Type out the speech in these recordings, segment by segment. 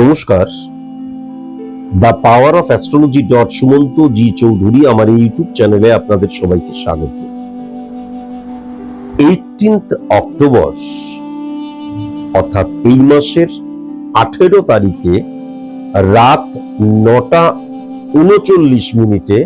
নমস্কার। The power of astrology dot Sumanta G Chowdhury আমার এই ইউটিউব চ্যানেলে আপনাদের সবাইকে স্বাগত। এইটিন্থ অক্টোবর, অর্থাৎ এই মাসের আঠেরো তারিখে রাত নটা উনচল্লিশ মিনিটে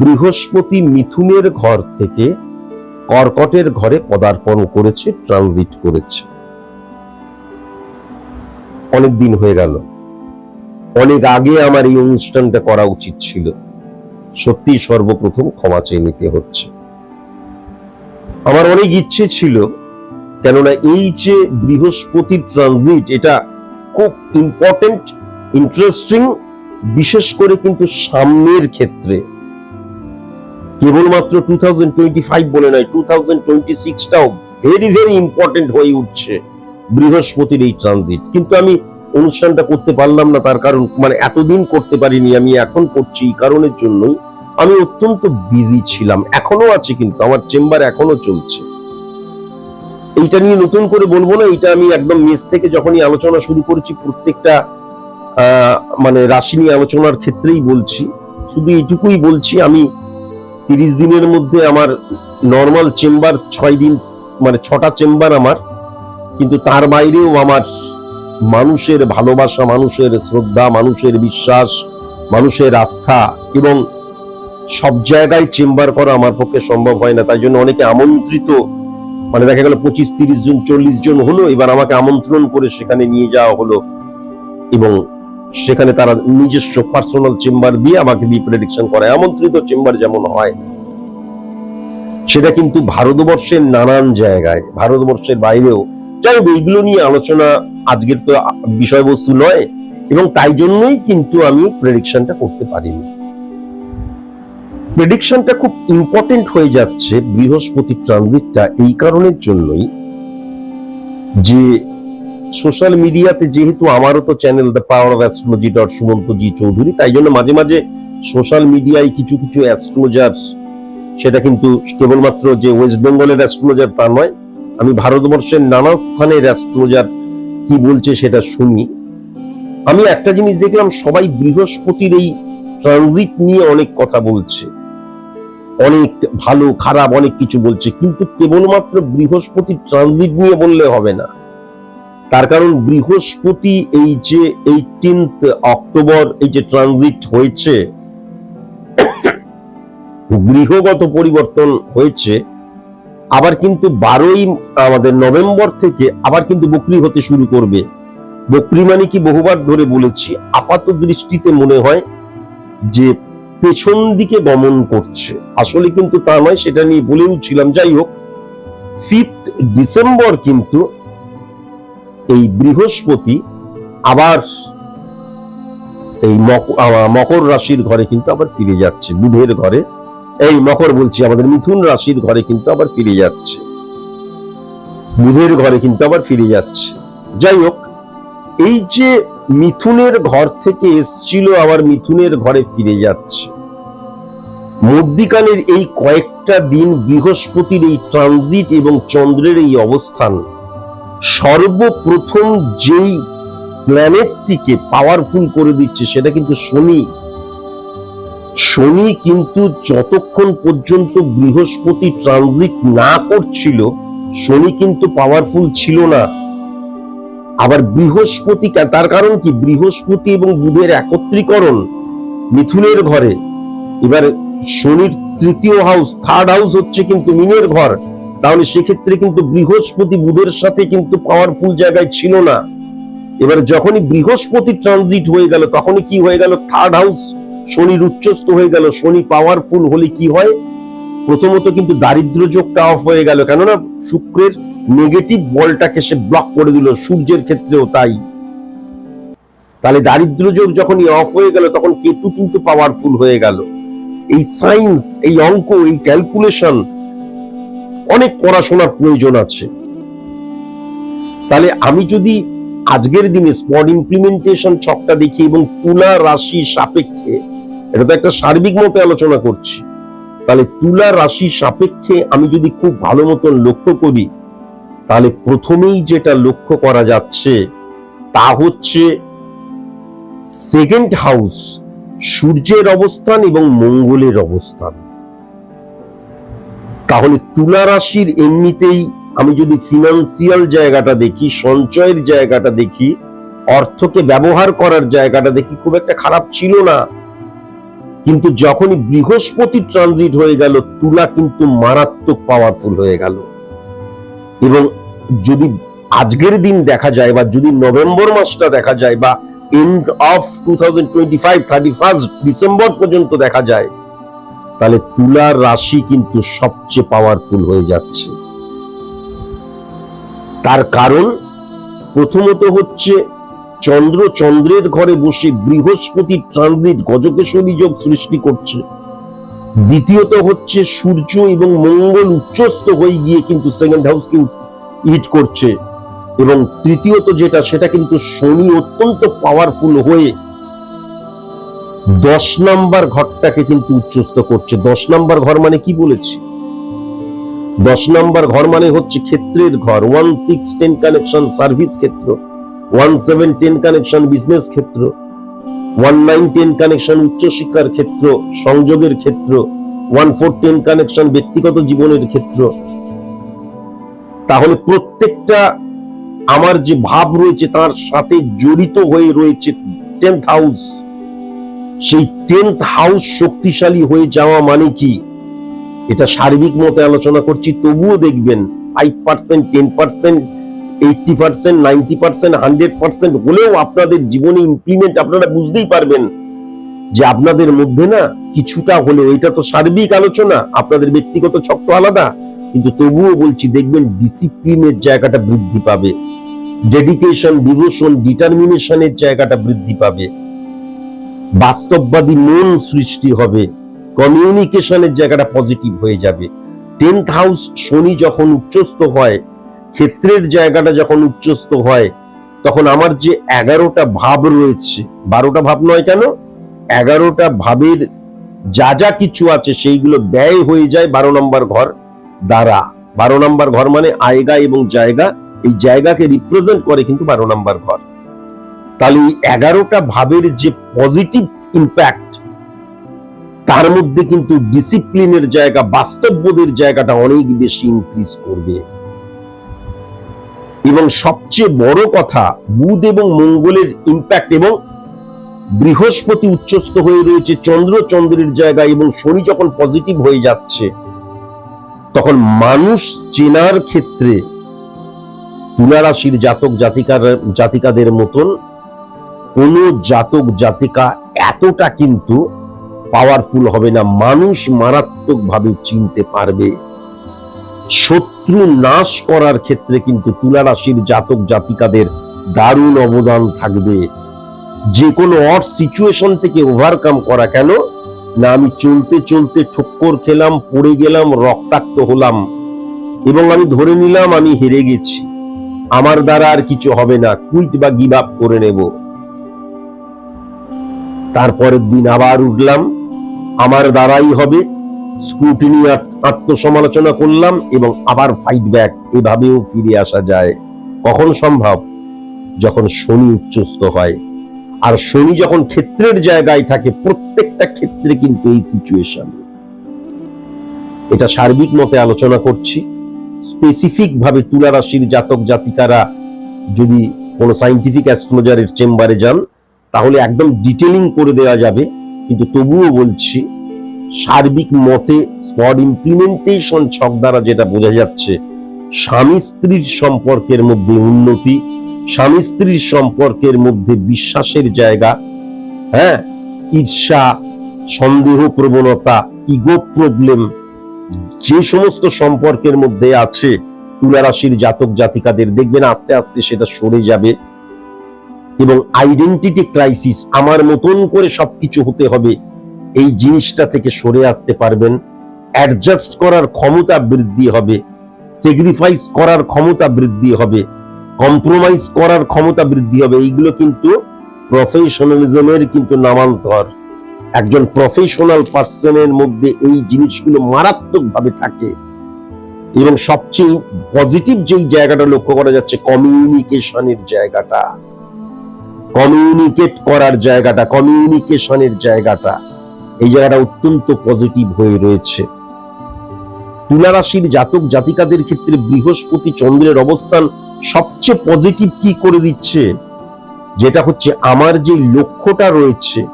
বৃহস্পতি মিথুনের ঘর থেকে কর্কটের ঘরে পদার্পণ করেছে ট্রানজিট করেছে। অনেক দিন হয়ে গেল। অনেক আগে আমার এই অনুষ্ঠানটা করা উচিত ছিল। সত্যি সর্বপ্রথম ক্ষমা চেয়ে নিতে হচ্ছে। আমার অনেক ইচ্ছে ছিল, কেননা এই যে বৃহস্পতির ট্রানজিট এটা খুব ইম্পর্টেন্ট ইন্টারেস্টিং বিশেষ করে কিন্তু সামনের ক্ষেত্রে। কেবলমাত্র টু থাউজেন্ড টোয়েন্টি ফাইভ বলে নয় টু থাউজেন্ড টোয়েন্টি সিক্সটাও ভেরি ভেরি ইম্পর্টেন্ট হয়ে উঠছে। বৃহস্পতির এই ট্রানজিট কিন্তু আমি অনুষ্ঠানটা করতে পারলাম না, তার কারণ মানে এতদিন করতে পারিনি, আমি এখন করছি এই কারণের জন্যই। আমি অত্যন্ত বিজি ছিলাম, এখনও আছে কিন্তু, আমার চেম্বার এখনও চলছে। এইটা নিয়ে নতুন করে বলব না এটা আমি একদম মেস থেকে যখনই আলোচনা শুরু করেছি, প্রত্যেকটা মানে রাশি নিয়ে আলোচনার ক্ষেত্রেই বলছি। শুধু এইটুকুই বলছি, আমি তিরিশ দিনের মধ্যে আমার নর্মাল চেম্বার ছয় দিন মানে ছটা চেম্বার আমার কিন্তু তার বাইরেও আমার মানুষের ভালোবাসা, মানুষের শ্রদ্ধা, মানুষের বিশ্বাস, মানুষের আস্থা এবং সব জায়গায় চেম্বার করা আমার পক্ষে সম্ভব হয় না। তাই জন্য অনেকে আমন্ত্রিত মানে দেখা গেল পঁচিশ, তিরিশ জন, চল্লিশ জন হলো, এবার আমাকে আমন্ত্রণ করে সেখানে নিয়ে যাওয়া হলো এবং সেখানে তারা নিজস্ব পার্সোনাল চেম্বার দিয়ে আমাকে দিয়ে প্রেডিকশন করায় আমন্ত্রিত চেম্বার যেমন হয়, সেটা কিন্তু ভারতবর্ষের নানান জায়গায়, ভারতবর্ষের বাইরেও যাই হোক, এইগুলো নিয়ে আলোচনা আজকের তো বিষয়বস্তু নয়, এবং তাই জন্যই কিন্তু আমি প্রেডিকশনটা করতে পারিনি। প্রেডিকশনটা খুব ইম্পর্টেন্ট হয়ে যাচ্ছে বৃহস্পতি ট্রানজিটটা এই কারণের জন্যই যে সোশ্যাল মিডিয়াতে যেহেতু আমারও তো channel the power of astrology dot Sumanta G Chowdhury, তাই জন্য মাঝে মাঝে সোশ্যাল মিডিয়ায় কিছু কিছু অ্যাস্ট্রোলজার সেটা কিন্তু কেবলমাত্র যে ওয়েস্ট বেঙ্গলের অ্যাস্ট্রোলজার তা নয় আমি ভারতবর্ষের নানা স্থানের অ্যাস্ট্রোলজার কি বলছে সেটা শুনি। আমি একটা জিনিস দেখলাম, সবাই বৃহস্পতির এই ট্রানজিট নিয়ে অনেক কথা বলছে। অনেক ভালো, খারাপ অনেক কিছু বলছে, কিন্তু কেবলমাত্র বৃহস্পতি ট্রানজিট নিয়ে বললে হবে না। তার কারণ বৃহস্পতি এই যে এইটিনথ অক্টোবর এই যে ট্রানজিট হয়েছে, গৃহগত পরিবর্তন হয়েছে কিন্তু বারোই, আমাদের নভেম্বর থেকে আবার কিন্তু বকরি হতে শুরু করবে। বকরি মানে কি বহুবার ধরে বলেছি, আপাত দৃষ্টিতে মনে হয় যে পেছন দিকে গমন করছে। আসলে কিন্তু তা নয়, সেটা নিয়ে বলেও ছিলাম। যাই হোক ফিফথ ডিসেম্বর কিন্তু এই বৃহস্পতি আবার এই মকর রাশির ঘরে কিন্তু আবার ফিরে যাচ্ছে, বুধের ঘরে। এই মকর বলছি, আমাদের মিথুন রাশির ঘরে কিন্তু আবার ফিরে যাচ্ছে। বুধের ঘরে কিন্তু আবার ফিরে যাচ্ছে। যাই হোক, এই যে মিথুনের ঘর থেকে এসছিল, আবার মিথুনের ঘরে ফিরে যাচ্ছে। মধ্যিকালের এই কয়েকটা দিন বৃহস্পতির এই ট্রানজিট এবং চন্দ্রের এই অবস্থান, সর্বপ্রথম যেই প্ল্যানেটটিকে পাওয়ারফুল করে দিচ্ছে, সেটা কিন্তু শনি। শনি কিন্তু যতক্ষণ পর্যন্ত বৃহস্পতি ট্রানজিট না করছিল, শনি কিন্তু পাওয়ারফুল ছিল না। আবার বৃহস্পতি তার কারণ কি? বৃহস্পতি এবং বুধের একত্রীকরণ মিথুনের ঘরে। এবার শনির তৃতীয় হাউস থার্ড হাউস হচ্ছে কিন্তু মিনের ঘর। তাহলে সেক্ষেত্রে কিন্তু বৃহস্পতি বুধের সাথে কিন্তু পাওয়ারফুল জায়গায় ছিল না। এবার যখনই বৃহস্পতি ট্রানজিট হয়ে গেল, তখনই কি হয়ে গেল? থার্ড হাউস শনির উচ্চস্থ হয়ে গেল, শনি পাওয়ারফুল হলে কি হয়? প্রথমত কিন্তু দারিদ্র যোগটা অফ হয়ে গেল, কেননা শুক্রের নেগেটিভ বলটাকে সে ব্লক করে দিল, সূর্যের ক্ষেত্রেও তাই। তাহলে দারিদ্র যোগ যখনই অফ হয়ে গেল, তখন কেতু কিন্তু পাওয়ারফুল হয়ে গেল। এই সায়েন্স এই অঙ্ক, এই ক্যালকুলেশন অনেক পড়াশোনার প্রয়োজন আছে। তাহলে আমি যদি আজকের দিনে স্পট ইমপ্লিমেন্টেশন ছকটা দেখি এবং তুলা রাশি সাপেক্ষে এটা তো একটা সার্বিক মতে আলোচনা করছি। তাহলে তুলা রাশি সাপেক্ষে আমি যদি খুব ভালো মতন লক্ষ্য করি, তাহলে প্রথমেই যেটা লক্ষ্য করা যাচ্ছে, তা হচ্ছে সেকেন্ড হাউস সূর্যের অবস্থান এবং মঙ্গলের অবস্থান। তাহলে তুলা রাশির এমনিতেই আমি যদি ফিনান্সিয়াল জায়গাটা দেখি, সঞ্চয়ের জায়গাটা দেখি, অর্থকে ব্যবহার করার জায়গাটা দেখি, খুব একটা খারাপ ছিল না। কিন্তু যখনই বৃহস্পতি ট্রানজিট হয়ে গেল, তুলা কিন্তু মারাত্মক পাওয়ারফুল হয়ে গেল। এবং যদি আজকের দিন দেখা যায় বা যদি নভেম্বর মাসটা দেখা যায় বা end of two thousand twenty December পর্যন্ত দেখা যায়, তাহলে তুলার রাশি কিন্তু সবচেয়ে পাওয়ারফুল হয়ে যাচ্ছে। তার কারণ প্রথমত হচ্ছে চন্দ্র চন্দ্রের ঘরে বসে বৃহস্পতি ট্রানজিট গজকেশরী যোগ সৃষ্টি করছে। দ্বিতীয়ত হচ্ছে সূর্য এবং মঙ্গল উচ্চস্থ হয়ে গিয়ে কিন্তু সেকেন্ড হাউসকে হিট করছে এবং তৃতীয়ত যেটা, সেটা কিন্তু শনি অত্যন্ত পাওয়ারফুল হয়ে দশ নাম্বার ঘরটাকে কিন্তু উচ্চস্থ করছে। দশ নাম্বার ঘর মানে কি বলেছি? দশ নাম্বার ঘর মানে হচ্ছে ক্ষেত্রের ঘর one six ten connection service ক্ষেত্র। ওয়ান কানেকশন বিজনেস ক্ষেত্র ওয়ান কানেকশন উচ্চশিক্ষার ক্ষেত্র, সংযোগের ক্ষেত্র ওয়ান কানেকশন ব্যক্তিগত জীবনের ক্ষেত্র। তাহলে প্রত্যেকটা আমার যে ভাব রয়েছে তার সাথে জড়িত হয়ে রয়েছে টেন্থ হাউস সেই টেন্থ হাউস শক্তিশালী হয়ে যাওয়া মানে কি? এটা সার্বিক মতে আলোচনা করছি, তবুও দেখবেন five percent ten percent eighty percent ninety percent hundred percent হলেও আপনাদের জীবনে ইমপ্লিমেন্ট আপনারা বুঝতেই পারবেন যে আপনাদের মধ্যে না কিছুটা এটা তো সার্বিক আলোচনা, আপনাদের ব্যক্তিগত আলাদা, কিন্তু তবুও বলছি দেখবেন ডিসিপ্লিনের জায়গাটা বৃদ্ধি পাবে। ডেডিকেশন ডিটারমিনেশনের জায়গাটা বৃদ্ধি পাবে। বাস্তববাদী মন সৃষ্টি হবে কমিউনিকেশনের জায়গাটা পজিটিভ হয়ে যাবে। টেন্থ হাউস শনি যখন উচ্চস্থ হয় ক্ষেত্রের জায়গাটা যখন উচ্চস্থ হয়, তখন আমার যে এগারোটা ভাব রয়েছে, বারোটা ভাব নয় কেন? এগারোটা ভাবের যা যা কিছু আছে সেইগুলো ব্যয় হয়ে যায় বারো নম্বর ঘর দ্বারা। বারো নম্বর ঘর মানে আয়গা এবং জায়গা। এই জায়গাকে রিপ্রেজেন্ট করে কিন্তু বারো নম্বর ঘর। তাহলে এই এগারোটা ভাবের যে পজিটিভ ইম্প্যাক্ট তার মধ্যে কিন্তু ডিসিপ্লিনের জায়গা, বাস্তববোধের জায়গাটা অনেক বেশি ইনক্রিজ করবে। এবং সবচেয়ে বড় কথা, বুধ এবং মঙ্গলের ইম্প্যাক্ট এবং বৃহস্পতি উচ্চস্থ হয়ে রয়েছে। চন্দ্র চন্দ্রের জায়গায় এবং শনি যখন পজিটিভ হয়ে যাচ্ছে, তখন মানুষ চেনার ক্ষেত্রে তুলা রাশির জাতক জাতিকার, জাতিকাদের মতন কোন জাতক জাতিকা এতটা কিন্তু পাওয়ারফুল হবে না। মানুষ মারাত্মকভাবে চিনতে পারবে। শত্রু নাশ করার ক্ষেত্রে কিন্তু তুলা রাশির জাতক জাতিকাদের দারুণ অবদান থাকবে। যে কোনো অড সিচুয়েশন থেকে ওভারকাম করা কেন? না, আমি চলতে চলতে ঠক্কর খেলাম, পড়ে গেলাম, রক্তাক্ত হলাম। এবং আমি ধরে নিলাম, আমি হেরে গেছি। আমার দ্বারা আর কিছু হবে না কুইট বা গিভ আপ করে নেব। তারপরের দিন আবার উঠলাম, আমার দ্বারাই হবে। স্ক্রুটিনি আত্মসমালোচনা করলাম এবং আবার ফাইট ব্যাক এভাবেও ফিরে আসা যায়। কখন সম্ভব? যখন শনি উচ্চস্থ হয়। আর শনি যখন ক্ষেত্রের জায়গায় থাকে, প্রত্যেকটা ক্ষেত্রে কিন্তু এই সিচুয়েশন এটা সার্বিক মতে আলোচনা করছি। স্পেসিফিক ভাবে তুলা রাশির জাতক জাতিকারা যদি কোনো সাইন্টিফিক অ্যাস্ট্রোলজারের চেম্বারে যান, তাহলে একদম ডিটেলিং করে দেওয়া যাবে। কিন্তু তবুও বলছি সার্বিক মতে স্পট ইমপ্লিমেন্টেশন ছক দ্বারা যেটা বোঝা যাচ্ছে, স্বামী স্ত্রীর সম্পর্কের মধ্যে উন্নতি, স্বামী স্ত্রীর সম্পর্কের মধ্যে বিশ্বাসের জায়গা হ্যাঁ? ঈর্ষা, সন্দেহ প্রবণতা ইগো প্রবলেম যে সমস্ত সম্পর্কের মধ্যে আছে তুলা রাশির জাতক জাতিকাদের, দেখবেন আস্তে আস্তে সেটা সরে যাবে। এবং আইডেন্টিটি ক্রাইসিস আমার মতন করে সবকিছু হতে হবে। এই জিনিসটা থেকে সরে আসতে পারবেন। অ্যাডজাস্ট করার ক্ষমতা বৃদ্ধি হবে। স্যাক্রিফাইস করার ক্ষমতা বৃদ্ধি হবে। কম্প্রোমাইজ করার ক্ষমতা বৃদ্ধি হবে। এইগুলো কিন্তু প্রফেশনালিজমের কিন্তু নামান্তর। একজন প্রফেশনাল পার্সনের মধ্যে এই জিনিসগুলো মারাত্মকভাবে থাকে। এবং সবচেয়ে পজিটিভ যেই জায়গাটা লক্ষ্য করা যাচ্ছে কমিউনিকেশনের জায়গাটা। কমিউনিকেট করার জায়গাটা কমিউনিকেশনের জায়গাটা। এই জায়গাটা অত্যন্ত পজিটিভ হয়ে রয়েছে। তুলা রাশির জাতক জাতিকাদের ক্ষেত্রে বৃহস্পতি চন্দ্রের অবস্থান সবচেয়ে পজিটিভ কি করে দিচ্ছে? যেটা হচ্ছে আমার যে লক্ষ্যটা রয়েছে,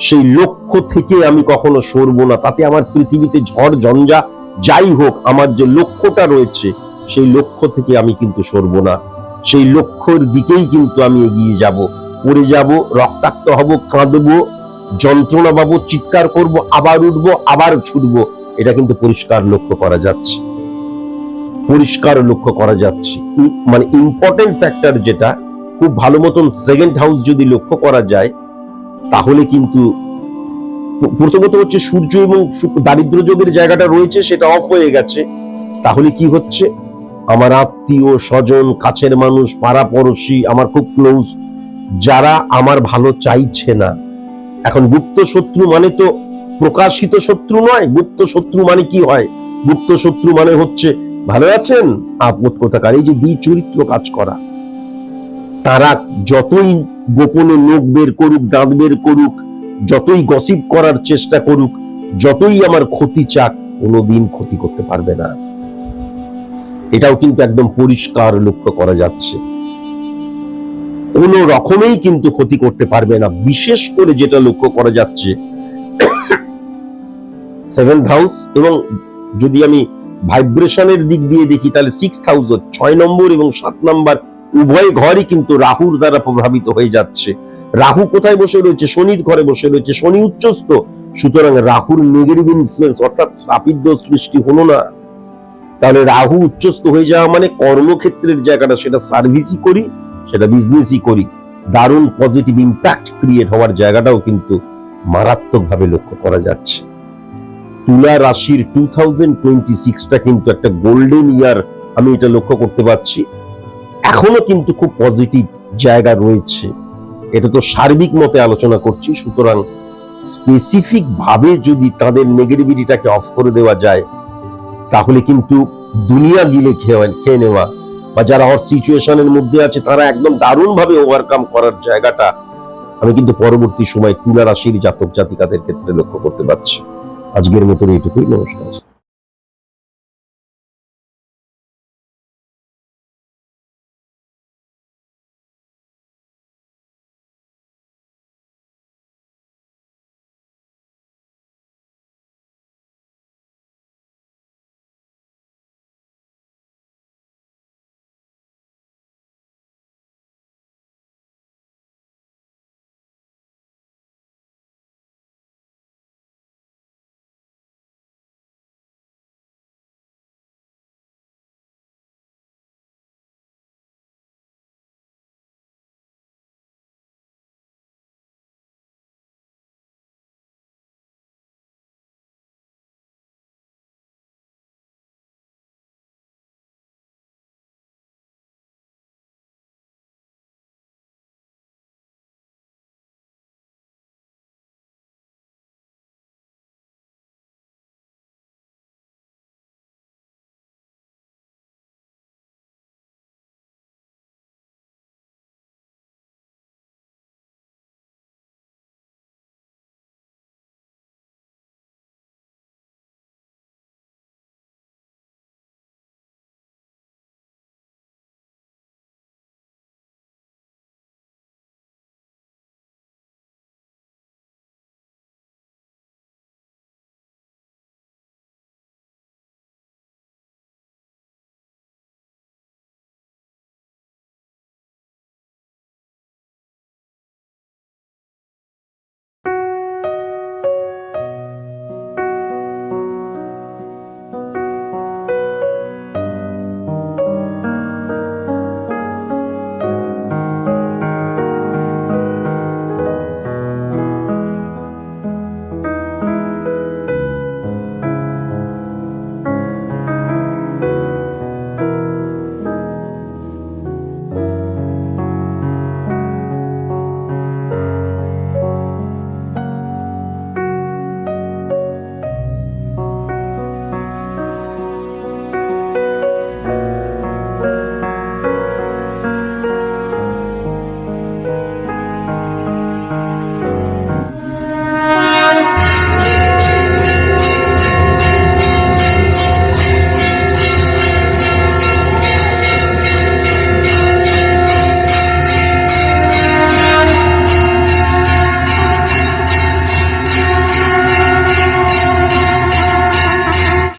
সেই লক্ষ্য থেকে আমি কখনো সরবো না। তাতে আমার পৃথিবীতে ঝড়, ঝঞ্ঝা যাই হোক, আমার যে লক্ষ্যটা রয়েছে, সেই লক্ষ্য থেকে আমি কিন্তু সরবো না। সেই লক্ষ্যর দিকেই কিন্তু আমি এগিয়ে যাব। পড়ে যাব, রক্তাক্ত হব, কাঁদবো যন্ত্রণা পাবো, চিৎকার করব, আবার উঠবো, আবার ছুটবো, এটা কিন্তু পরিষ্কার লক্ষ্য করা যাচ্ছে। পরিষ্কার লক্ষ্য করা যাচ্ছে। মানে ইম্পর্টেন্ট ফ্যাক্টর যেটা, খুব ভালো মতন সেকেন্ড হাউস যদি লক্ষ্য করা যায়, তাহলে কিন্তু প্রথমত হচ্ছে সূর্য এবং দারিদ্র যোগের জায়গাটা রয়েছে, সেটা অফ হয়ে গেছে। তাহলে কি হচ্ছে? আমার আত্মীয় স্বজন, কাছের মানুষ পাড়া পড়শি আমার খুব ক্লোজ যারা আমার ভালো চাইছে না এখন গুপ্ত শত্রু মানে তো প্রকাশিত শত্রু নয়, গুপ্ত শত্রু মানে কি হয়? গুপ্ত শত্রু মানে হচ্ছে, ভালো আছেন? আপদ এই যে দ্বি চরিত্র কাজ করা। তারা যতই গোপনে নখ বের করুক দাঁত বের করুক, যতই গসিপ করার চেষ্টা করুক, যতই আমার ক্ষতি চাক, কোনোদিন ক্ষতি করতে পারবে না। এটাও কিন্তু একদম পরিষ্কার লক্ষ্য করা যাচ্ছে। কোন রকমেই কিন্তু ক্ষতি করতে পারবে না। বিশেষ করে যেটা লক্ষ্য করা যাচ্ছে সেভেন্থ হাউস এবং যদি আমি ভাইব্রেশনের দিক দিয়ে দেখি, তাহলে সিক্স হাউস ছয় নম্বর এবং সাত নম্বর উভয় ঘরই কিন্তু রাহুর দ্বারা প্রভাবিত হয়ে যাচ্ছে। রাহু কোথায় বসে রয়েছে? শনির ঘরে বসে রয়েছে। শনি উচ্চস্থ, সুতরাং রাহুর নেগেটিভ ইনফ্লুয়েন্স অর্থাৎ শ্রাপিত সৃষ্টি হলো না। তাহলে রাহু উচ্চস্থ হয়ে যাওয়া মানে কর্মক্ষেত্রের জায়গাটা সেটা সার্ভিসই করি। সেটা বিজনেসই করি। দারুণ পজিটিভ ইম্প্যাক্ট ক্রিয়েট হওয়ার জায়গাটাও কিন্তু মারাত্মকভাবে লক্ষ্য করা যাচ্ছে। তুলা রাশির টু থাউজেন্ড টোয়েন্টি সিক্সটা কিন্তু একটা গোল্ডেন ইয়ার আমি এটা লক্ষ্য করতে পারছি। এখনও কিন্তু খুব পজিটিভ জায়গা রয়েছে। এটা তো সার্বিক মতে আলোচনা করছি, সুতরাং স্পেসিফিক ভাবে যদি তাদের নেগেটিভিটিটাকে অফ করে দেওয়া যায়, তাহলে কিন্তু দুনিয়া গিলে খেয়ে খেয়ে নেওয়া বা যারা হট সিচুয়েশনের মধ্যে আছে, তারা একদম দারুণ ভাবে ওভারকাম করার জায়গাটা আমি কিন্তু পরবর্তী সময় তুলা রাশির জাতক জাতিকাদের ক্ষেত্রে লক্ষ্য করতে পারছি। আজকের মতন এইটুকুই, নমস্কার।